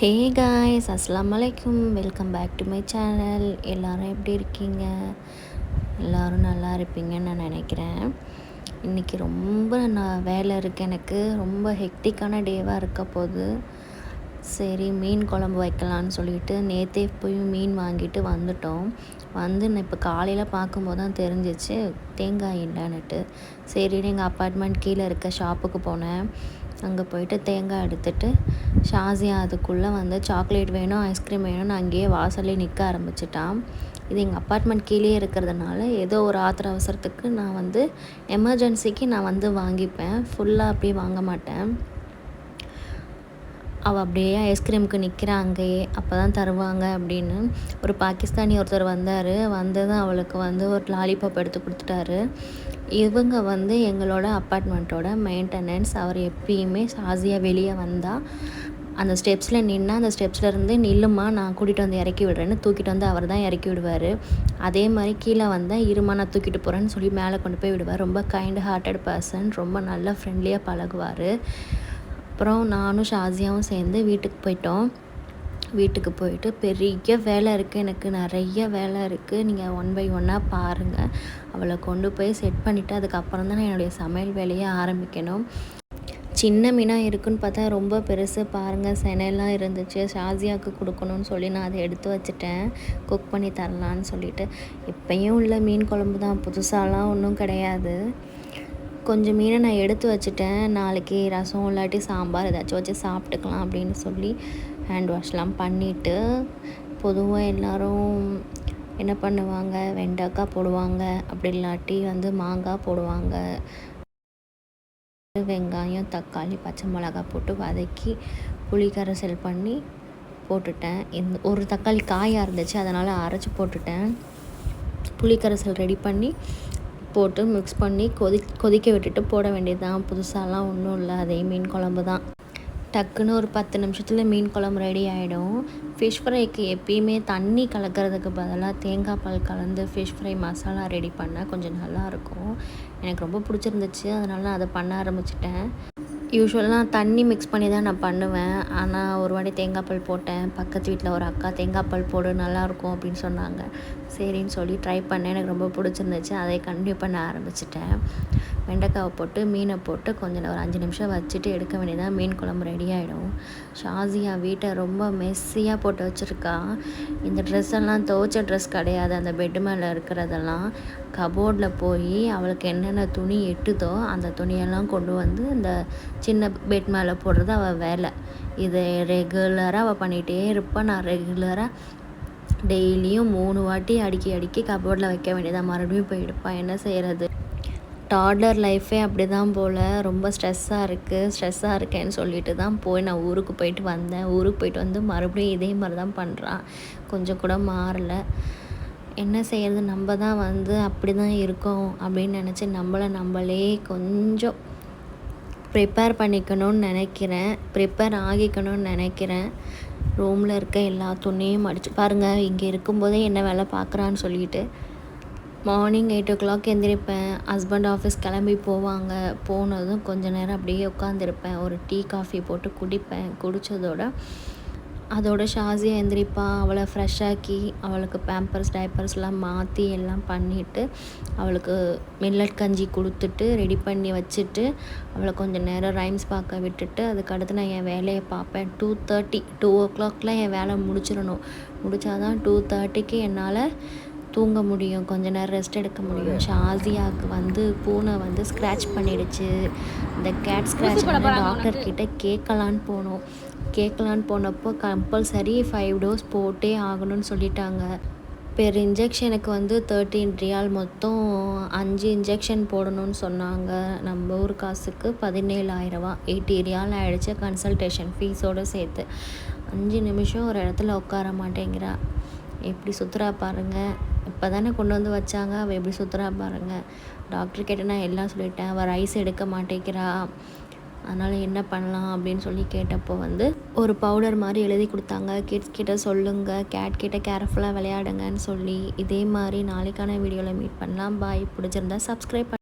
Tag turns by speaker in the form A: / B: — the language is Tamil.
A: ஹே காய்ஸ் அஸ்லாம் வலைக்கும் welcome back to my channel எல்லோரும் எப்படி இருக்கீங்க? எல்லோரும் நல்லா இருப்பீங்கன்னு நான் நினைக்கிறேன். இன்றைக்கி ரொம்ப நான் வேலை இருக்குது எனக்கு. ரொம்ப ஹெக்டிக்கான டேவாக இருக்க போது சரி மீன் குழம்பு வைக்கலான்னு சொல்லிட்டு நேற்றே போய் மீன் வாங்கிட்டு வந்துட்டோம். வந்து நான் இப்போ காலையில் பார்க்கும்போது தான் தெரிஞ்சிச்சு. தேங்காய் இல்லைன்னுட்டு. சரின்னு எங்கள் அப்பார்ட்மெண்ட் கீழே இருக்க ஷாப்புக்கு போனேன். அங்கே போயிட்டு தேங்காய் எடுத்துட்டு ஷாசியா அதுக்குள்ளே வந்து சாக்லேட் வேணும் ஐஸ்கிரீம் வேணும்னு அங்கேயே வாசல்லே நிற்க ஆரம்பிச்சிட்டான். இது எங்கள் அப்பார்ட்மெண்ட் கீழே இருக்கிறதுனால ஏதோ ஒரு ஆத்திர அவசரத்துக்கு நான் வந்து எமர்ஜென்சிக்கு நான் வந்து வாங்கிப்பேன். ஃபுல்லாக அப்படியே வாங்க மாட்டேன். அவள் அப்படியே ஐஸ்கிரீமுக்கு நிற்கிறான் அங்கேயே அப்போ தான் தருவாங்க அப்படின்னு. ஒரு பாகிஸ்தானி ஒருத்தர் வந்தார். வந்ததும் அவளுக்கு வந்து ஒரு லாலிபாப் எடுத்து கொடுத்துட்டாரு. இவங்க வந்து எங்களோட அப்பார்ட்மெண்ட்டோட மெயின்டெனன்ஸ் அவர் எப்பயுமே சாசியாக வெளியே வந்தால் அந்த ஸ்டெப்ஸில் நின்று அந்த ஸ்டெப்ஸ்லேருந்து நில்லுமா நான் கூட்டிகிட்டு வந்து இறக்கி விடுறேன்னு தூக்கிட்டு வந்து அவர் தான் இறக்கி விடுவார். அதே மாதிரி கீழே வந்தால் இருமா நான் தூக்கிட்டு போகிறேன்னு சொல்லி மேலே கொண்டு போய் விடுவார். ரொம்ப கைண்ட் ஹார்ட்டட் பர்சன் ரொம்ப நல்லா ஃப்ரெண்ட்லியாக பழகுவார். அப்புறம் நானும் ஷாசியாவும் சேர்ந்து வீட்டுக்கு போயிட்டோம். வீட்டுக்கு போயிட்டு பெரிய வேலை இருக்குது எனக்கு நிறைய வேலை இருக்குது நீங்கள் ஒன் பை ஒன்னாக பாருங்கள் அவளை கொண்டு போய் செட் பண்ணிவிட்டு அதுக்கப்புறம் தான் நான் என்னுடைய சமையல் வேலையை ஆரம்பிக்கணும். சின்ன மீனாக இருக்குன்னு பார்த்தா ரொம்ப பெருசு. பாருங்கள் செனையெல்லாம் இருந்துச்சு. ஷாசியாவுக்கு கொடுக்கணும்னு சொல்லி நான் அதை எடுத்து வச்சுட்டேன். குக் பண்ணி தரலான்னு சொல்லிட்டு. இப்போயும் உள்ள மீன் குழம்பு தான். புதுசாலாம் ஒன்றும் கிடையாது. கொஞ்சம் மீனை நான் எடுத்து வச்சுட்டேன். நாளைக்கு ரசம் இல்லாட்டி சாம்பார் ஏதாச்சும் வச்சு சாப்பிட்டுக்கலாம் அப்படின்னு சொல்லி ஹேண்ட் வாஷ்லாம் பண்ணிவிட்டு பொதுவாக எல்லோரும் என்ன பண்ணுவாங்க? வெண்டைக்காய் போடுவாங்க. அப்படி இல்லாட்டி வந்து மாங்காய் போடுவாங்க. வெங்காயம் தக்காளி பச்சை மிளகா போட்டு வதக்கி புளி கரைசல் பண்ணி போட்டுட்டேன். இந்த ஒரு தக்காளி காயாக இருந்துச்சு அதனால் அரைச்சி போட்டுட்டேன். புளிக்கரைசல் ரெடி பண்ணி போட்டு மிக்ஸ் பண்ணி கொதி கொதிக்க விட்டுட்டு போட வேண்டியது தான் புதுசாலாம் ஒன்றும் இல்லை. அதே மீன் குழம்பு தான். டக்குன்னு ஒரு பத்து நிமிஷத்தில் மீன் குழம்பு ரெடி ஆகிடும் ஃபிஷ் ஃப்ரைக்கு எப்பயுமே தண்ணி கலக்கிறதுக்கு பதிலாக தேங்காய் பால் கலந்து ஃபிஷ் ஃப்ரை மசாலா ரெடி பண்ணால் கொஞ்சம் நல்லாயிருக்கும் எனக்கு ரொம்ப பிடிச்சிருந்துச்சு. அதனால நான் அதை பண்ண ஆரம்பிச்சிட்டேன். யூஸ்வலாக தண்ணி மிக்ஸ் பண்ணி தான் நான் பண்ணுவேன். ஆனால் ஒரு வாட்டி தேங்காய் பால் போட்டேன். பக்கத்து வீட்டில் ஒரு அக்கா தேங்காய் பால் போடு நல்லாயிருக்கும் அப்படின்னு சொன்னாங்க. சரின்னு சொல்லி ட்ரை பண்ணேன். எனக்கு ரொம்ப பிடிச்சிருந்துச்சு. அதை கண்டினியூ பண்ண ஆரம்பிச்சிட்டேன். வெண்டைக்காவை போட்டு மீனை போட்டு கொஞ்சம் ஒரு அஞ்சு நிமிஷம் வச்சுட்டு எடுக்க வேண்டியதான் மீன் குழம்பு ரெடி ஆகிடும் ஷாசியா வீட்டை ரொம்ப மெஸ்ஸியாக போட்டு வச்சுருக்கா. இந்த ட்ரெஸ் எல்லாம் துவைச்ச ட்ரெஸ் கிடையாது. அந்த பெட்டு மேலே இருக்கிறதெல்லாம் கபோர்டில் போய் அவளுக்கு என்னென்ன துணி எட்டுதோ அந்த துணியெல்லாம் கொண்டு வந்து இந்த சின்ன பெட் மேலே போடுறது அவள் வேலை. இதை ரெகுலராக அவள் பண்ணிகிட்டே இருப்பாள் நான் ரெகுலராக டெய்லியும் மூணு வாட்டி அடுக்கி அடுக்கி கபோர்டில் வைக்க வேண்டியதாக மறுபடியும் போய் எடுப்பான் என்ன செய்கிறது டாட்லர் லைஃபே அப்படி தான் போல். ரொம்ப ஸ்ட்ரெஸ்ஸாக இருக்குது ஸ்ட்ரெஸ்ஸாக இருக்கேன்னு சொல்லிட்டு தான் போய் நான் ஊருக்கு போயிட்டு வந்தேன். ஊருக்கு போயிட்டு வந்து மறுபடியும் இதே மாதிரி தான் பண்ணுறான் கொஞ்சம் கூட மாறலை. என்ன செய்கிறது நம்ம தான் வந்து அப்படி தான் இருக்கோம் அப்படின்னு நினச்சி நம்மளை நம்மளே கொஞ்சம் ப்ரிப்பேர் பண்ணிக்கணும்னு நினைக்கிறேன். ப்ரிப்பேர் ஆகிக்கணும்னு நினைக்கிறேன். ரூமில் இருக்க எல்லா துணியும் அடிச்சு பாருங்கள் இங்கே இருக்கும்போதே என்ன வேலை பார்க்குறான்னு சொல்லிட்டு மார்னிங் எயிட் ஓ கிளாக் எந்திரிப்பேன். ஹஸ்பண்ட் ஆஃபீஸ் கிளம்பி போவாங்க. போனதும் கொஞ்ச நேரம் அப்படியே உட்காந்துருப்பேன் ஒரு டீ காஃபி போட்டு குடிப்பேன். குடித்ததோட அதோட ஷாஸியை எந்திரிப்பா. அவளை ஃப்ரெஷ்ஷாக்கி அவளுக்கு பேம்பர்ஸ் டைப்பர்ஸ்லாம் மாற்றி எல்லாம் பண்ணிவிட்டு அவளுக்கு மில்லட் கஞ்சி கொடுத்துட்டு ரெடி பண்ணி வச்சுட்டு அவளை கொஞ்சம் நேரம் ரைம்ஸ் பார்க்க விட்டுட்டு அதுக்கடுத்து நான் என் வேலையை பார்ப்பேன். டூ தேர்ட்டி டூ ஓ கிளாக்லாம் என் வேலை முடிச்சிடணும். முடித்தாதான் டூ தேர்ட்டிக்கு என்னால் தூங்க முடியும் கொஞ்ச நேரம் ரெஸ்ட் எடுக்க முடியும். ஷாசியாவுக்கு வந்து பூனை வந்து ஸ்க்ராட்ச் பண்ணிடுச்சு. இந்த கேட் ஸ்க்ராட்ச் வந்து டாக்டர் கிட்டே கேட்கலான்னு போனோம். கேட்கலான்னு போனப்போ கம்பல்சரி ஃபைவ் டோஸ் போட்டே ஆகணும்னு சொல்லிட்டாங்க. பெர் இன்ஜெக்ஷனுக்கு வந்து தேர்ட்டின் ரியால் மொத்தம் அஞ்சு இன்ஜெக்ஷன் போடணும்னு சொன்னாங்க. நம்ம ஊர் காசுக்கு பதினேழாயிரரூவா எயிட்டி ரியால் ஆகிடுச்சு கன்சல்டேஷன் ஃபீஸோடு சேர்த்து. அஞ்சு நிமிஷம் ஒரு இடத்துல உட்கார மாட்டேங்கிறா. எப்படி சுற்றுறா பாருங்கள் இப்போ தானே கொண்டு வந்து வச்சாங்க. அவள் எப்படி சுற்றுறா பாருங்கள் டாக்டர் கேட்டு நான் எல்லாம் சொல்லிட்டேன். அவள் ரைஸ் எடுக்க மாட்டேங்கிறா. அதனால் என்ன பண்ணலாம் அப்படின்னு சொல்லி கேட்டப்போ வந்து ஒரு பவுடர் மாதிரி எழுதி கொடுத்தாங்க. கிட்ஸ் கிட்ட சொல்லுங்கள் கேட் கிட்ட கேர்ஃபுல்லாக விளையாடுங்கன்னு சொல்லி இதே மாதிரி நாளைக்கான வீடியோவில் மீட் பண்ணலாம். பாய் பிடிச்சிருந்தா சப்ஸ்கிரைப்